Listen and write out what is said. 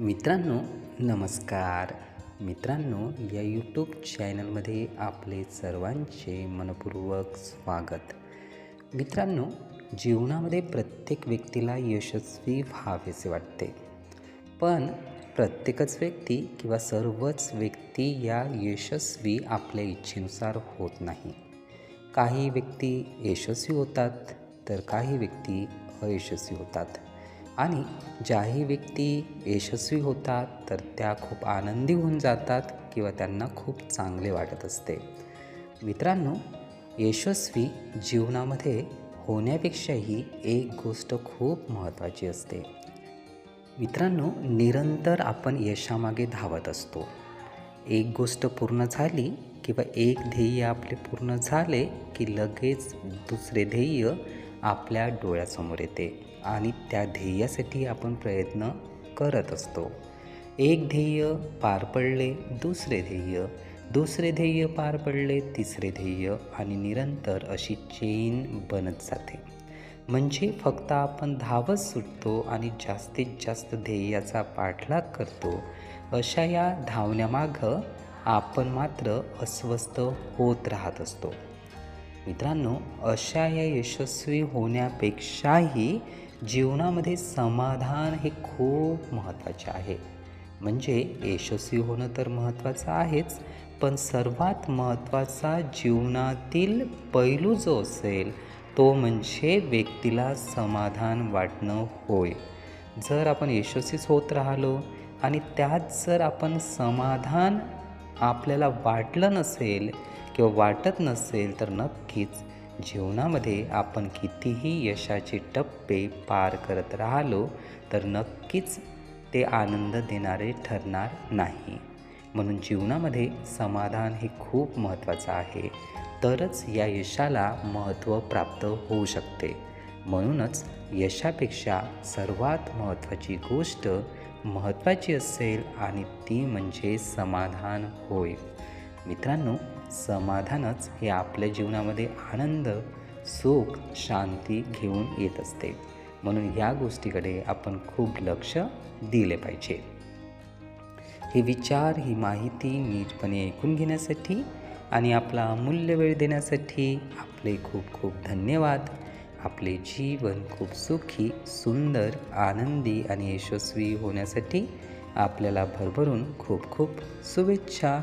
मित्रांनो नमस्कार. मित्रांनो या यूट्यूब चॅनलमध्ये आपले सर्वांचे मनपूर्वक स्वागत. मित्रांनो जीवनामध्ये प्रत्येक व्यक्तीला यशस्वी व्हावेसे वाटते. पण प्रत्येकच व्यक्ती किंवा सर्वच व्यक्ती या यशस्वी आपल्या इच्छेनुसार होत नाही. काही व्यक्ती यशस्वी होतात तर काही व्यक्ती अयशस्वी होतात. आणि ज्याही व्यक्ती यशस्वी होतात तर त्या खूप आनंदी होऊन जातात किंवा त्यांना खूप चांगले वाटत असते. मित्रांनो यशस्वी जीवनामध्ये होण्यापेक्षाही एक गोष्ट खूप महत्त्वाची असते. मित्रांनो निरंतर आपण यशामागे धावत असतो. एक गोष्ट पूर्ण झाली किंवा एक ध्येय आपले पूर्ण झाले की लगेच दुसरे ध्येय आपल्या डोळ्यासमोर येते आणि त्या ध्येयासाठी आपण प्रयत्न करत असतो. एक ध्येय पार पडले दुसरे ध्येय दुसरे ध्येय पार पडले तिसरे ध्येय आणि निरंतर अशी चेन बनत जाते. म्हणजे फक्त आपण धावत सुटतो आणि जास्तीत जास्त ध्येयाचा पाठलाग करतो अशा या धावण्यामागं आपण मात्र अस्वस्थ होत राहत असतो. मित्रांनो अशा या यशस्वी होण्यापेक्षाही जीवनामध्ये समाधान हे खूप महत्त्वाचे आहे. म्हणजे यशस्वी होणं तर महत्त्वाचं आहेच पण सर्वात महत्त्वाचा जीवनातील पैलू जो असेल तो म्हणजे व्यक्तीला समाधान वाटणं होय. जर आपण यशस्वीच होत राहिलो आणि त्यात जर आपण समाधान आपल्याला वाटलं नसेल किंवा वाटत नसेल तर नक्कीच जीवनामध्ये आपण कितीही यशाचे टप्पे पार करत राहिलो तर नक्कीच ते आनंद देणारे ठरणार नाही. म्हणून जीवनामध्ये समाधान हे खूप महत्त्वाचं आहे. तरच या यशाला महत्त्व प्राप्त होऊ शकते. म्हणूनच यशापेक्षा सर्वात महत्त्वाची गोष्ट महत्त्वाची असेल आणि ती म्हणजे समाधान होय. मित्रांनो समाधानच हे आपल्या जीवनामध्ये आनंद सुख शांती घेऊन येत असते. म्हणून या गोष्टीकडे आपण खूप लक्ष दिले पाहिजे. हे विचार ही माहिती नीटपणे ऐकून घेण्यासाठी आणि आपला अमूल्य वेळ देण्यासाठी आपले खूप खूप धन्यवाद. आपले जीवन खूप सुखी सुंदर आनंदी आणि यशस्वी होण्यासाठी आपल्याला भरभरून खूप खूप शुभेच्छा.